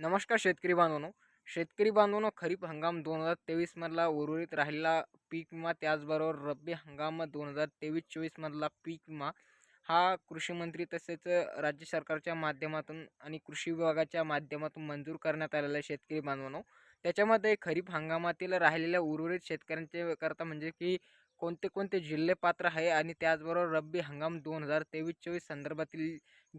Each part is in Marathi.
नमस्कार शेतकरी बांधवांनो. शेतकरी बांधवांनो खरीप हंगाम दोन हजार तेवीसमधला उर्वरित राहिलेला पीक विमा त्याचबरोबर रब्बी हंगाम दोन हजार तेवीस चोवीसमधला पीक विमा हा कृषी मंत्री तसेच राज्य सरकारच्या माध्यमातून आणि कृषी विभागाच्या माध्यमातून मंजूर करण्यात आलेला आहे शेतकरी बांधवांनो. त्याच्यामध्ये खरीप हंगामातील राहिलेल्या उर्वरित शेतकऱ्यांचे करता म्हणजे की कोणते कोणते जिल्हे पात्र आहे आणि त्याचबरोबर रब्बी हंगाम दोन हजार तेवीस चोवीस संदर्भातील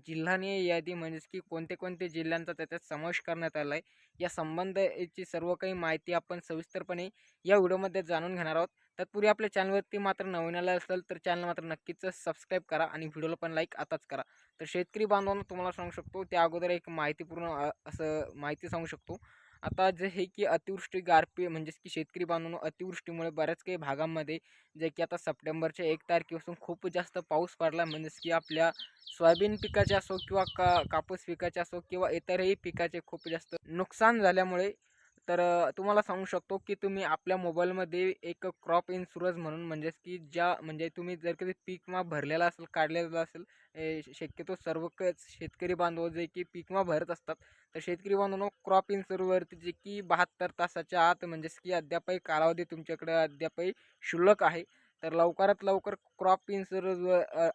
जिल्हानीय यादी म्हणजेच की कोणते कोणते जिल्ह्यांचा त्याच्यात समावेश करण्यात आला आहे. या संबंधाची सर्व काही माहिती आपण सविस्तरपणे या व्हिडिओमध्ये जाणून घेणार आहोत. तत्पूर्वी आपल्या चॅनलवरती मात्र नवीन आलं असेल तर चॅनल मात्र नक्कीच सबस्क्राईब करा आणि व्हिडिओला पण लाईक आताच करा. तर शेतकरी बांधवांना तुम्हाला सांगू शकतो त्या अगोदर एक माहितीपूर्ण असं माहिती सांगू शकतो. आता जे हे की अतिवृष्टी गारपी म्हणजेच की शेतकरी बांधून अतिवृष्टीमुळे बऱ्याच काही भागांमध्ये जे की आता सप्टेंबरच्या एक तारखेपासून खूप जास्त पाऊस पडला. म्हणजेच की आपल्या सोयाबीन पिकाचे असो किंवा का कापूस पिकाचे असो किंवा इतरही पिकाचे खूप जास्त नुकसान झाल्यामुळे तर तुम्हाला सांगू शकतो की तुम्ही आपल्या मोबाईलमध्ये एक क्रॉप इन्शुरन्स म्हणून म्हणजेच की ज्या म्हणजे तुम्ही जर कधी पीक विमा भरलेला असेल काढलेला असेल शक्यतो सर्व शेतकरी बांधव जे की पीक विमा भरत असतात. तर शेतकरी बांधवांनो क्रॉप इन्शुरन्सवरती जे की बहात्तर तासाच्या आत म्हणजेच की अद्यापही कालावधी तुमच्याकडे अद्यापही शुल्क आहे. तर लवकरात लवकर क्रॉप इन्शुरन्स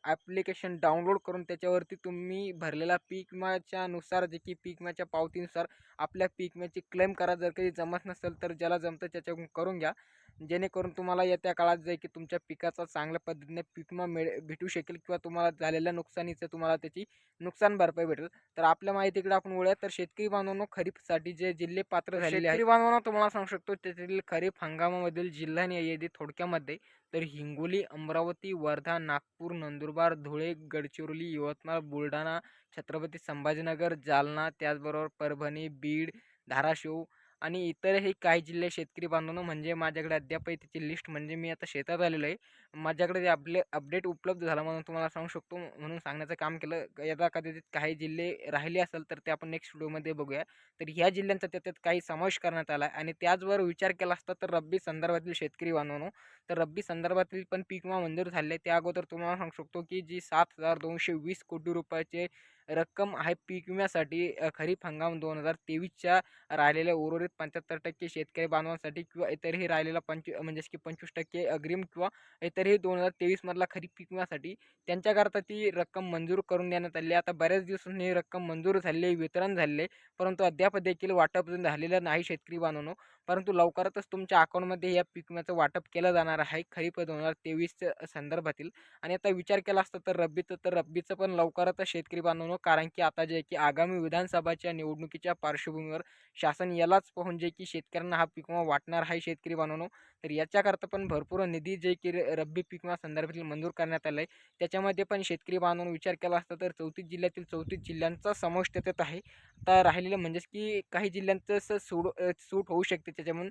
ॲप्लिकेशन डाउनलोड करून त्याच्यावरती तुम्ही भरलेला पीक विम्याच्या नुसार जे की पीक विम्याच्या पावतीनुसार आपल्या पीक विम्याची क्लेम करा. जर काही जमत नसेल तर ज्याला जमतं त्याच्याकडून करून घ्या. जेणेकरून तुम्हाला येत्या काळात जे की तुमच्या पिकाचा चांगल्या पद्धतीने पीक विमा मिळे भेटू शकेल किंवा तुम्हाला झालेल्या नुकसानीचं तुम्हाला त्याची नुकसान भरपाई भेटेल. तर आपल्या माहितीकडे आपण वळूया तर शेतकरी बांधवांनो खरीपसाठी जे जिल्हे पात्र झालेले शेतकरी बांधवांनो तुम्हाला सांगू शकतो त्यातील खरीप हंगामामधील जिल्हा यादी थोडक्यामध्ये. तर हिंगोली अमरावती वर्धा नागपूर नंदुरबार धुळे गडचिरोली यवतमाळ बुलढाणा छत्रपती संभाजीनगर जालना त्याचबरोबर परभणी बीड धाराशिव आणि इतरही काही जिल्हे शेतकरी बांधवांनो म्हणजे माझ्याकडे अद्यापही त्याची लिस्ट म्हणजे मी आता शेतात आलेलो आहे. माझ्याकडे जे आपले अपडेट उपलब्ध झाला म्हणून तुम्हाला सांगू शकतो म्हणून सांगण्याचं काम केलं. यदा कदाचित काही जिल्हे राहिले असेल तर ते आपण नेक्स्ट व्हिडिओमध्ये बघूया. तर ह्या जिल्ह्यांचा त्याच्यात काही समावेश करण्यात आला आहे आणि त्याचबरोबर विचार केला असता तर रब्बी संदर्भातील शेतकरी बांधवांनो तर रब्बी संदर्भातील पण पीक विमा मंजूर झाले. त्या अगोदर तुम्हाला सांगू शकतो की जी सात हजार दोनशे वीस कोटी रुपयाचे रक्कम आहे पीक विम्यासाठी खरीप हंगाम दोन हजार तेवीसच्या राहिलेल्या उर्वरित पंच्याहत्तर टक्के शेतकरी बांधवांसाठी किंवा इतरही राहिलेला पंचवी म्हणजेच की पंचवीस टक्के अग्रिम किंवा इतर इतरही दोन हजार तेवीसमधला खरीप पीक विम्यासाठी त्यांच्याकरता ती रक्कम मंजूर करून देण्यात आली. आता बऱ्याच दिवसांनी ही रक्कम मंजूर झालेली वितरण झाले परंतु अद्याप देखील वाटप झालेलं नाही शेतकरी बांधवांनो. परंतु लवकरच तुमच्या अकाउंटमध्ये या पीक विम्याचं वाटप केलं जाणार आहे. खरीप दोन हजार तेवीसच्या संदर्भातील. आणि आता विचार केला असता तर रब्बीचं तर रब्बीचं पण लवकरच शेतकरी बांधवणं कारण की आता जे की आगामी विधानसभाच्या निवडणुकीच्या पार्श्वभूमीवर शासन यालाच पाहून जे की शेतकऱ्यांना हा पीक विमा वाटणार आहे शेतकरी बांधवणं तर याच्याकरता पण भरपूर निधी जे की रब्बी पीक विमा संदर्भातील मंजूर करण्यात आलं आहे त्याच्यामध्ये पण शेतकरी बांधवून विचार केला असता तर चौतीस जिल्ह्यातील चौतीस जिल्ह्यांचा समावेश त्याच्यात आहे. आता राहिलेलं म्हणजेच की काही जिल्ह्यांचं सूड सूट होऊ शकते. त्याच्यामधून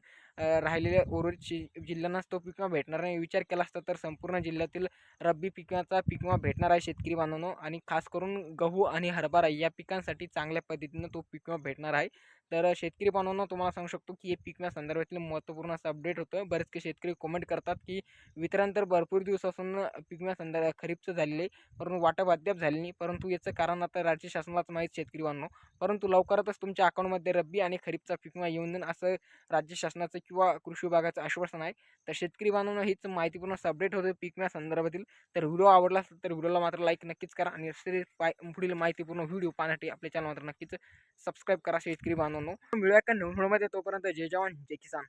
राहिलेल्या उर्वरित जिल्ह्यांनाच तो पिकमा भेटणार नाही. विचार केला असता तर संपूर्ण जिल्ह्यातील रब्बी पिकाचा पिकमा भेटणार आहे शेतकरी बांधवांनो. आणि खास करून गहू आणि हरभरा या पिकांसाठी चांगल्या पद्धतीनं तो पिकमा भेटणार आहे. तर शेतकरी बांधवांना तुम्हाला सांगू शकतो की हे पीक संदर्भातील महत्त्वपूर्ण असं अपडेट होतं. बरेच काही शेतकरी कमेंट करतात की वितरण तर भरपूर दिवसापासून पीक विमा संदर्भ खरीपचं झालेलं आहे. परंतु वाटप अद्याप झाले नाही. परंतु याचं कारण आता राज्य शासनालाच माहीत शेतकरी बांधव परंतु लवकरातच तुमच्या अकाउंटमध्ये रब्बी आणि खरीपचा पीक विमा येऊन देईन असं राज्य शासनाचं किंवा कृषी विभागाचं आश्वासन आहे. तर शेतकरी बांधवांना हीच माहितीपूर्ण अपडेट होतं पीक विमा संदर्भातील. तर व्हिडिओ आवडला असेल तर व्हिडिओला मात्र लाईक नक्कीच करा आणि पाय पुढील माहितीपूर्ण व्हिडिओ पाहण्यासाठी आपल्या चॅनल मात्र नक्कीच सबस्क्राईब करा शेतकरी बांधव मिळूया का व्हिडिओमध्ये तोपर्यंत जय जवान जय किसान.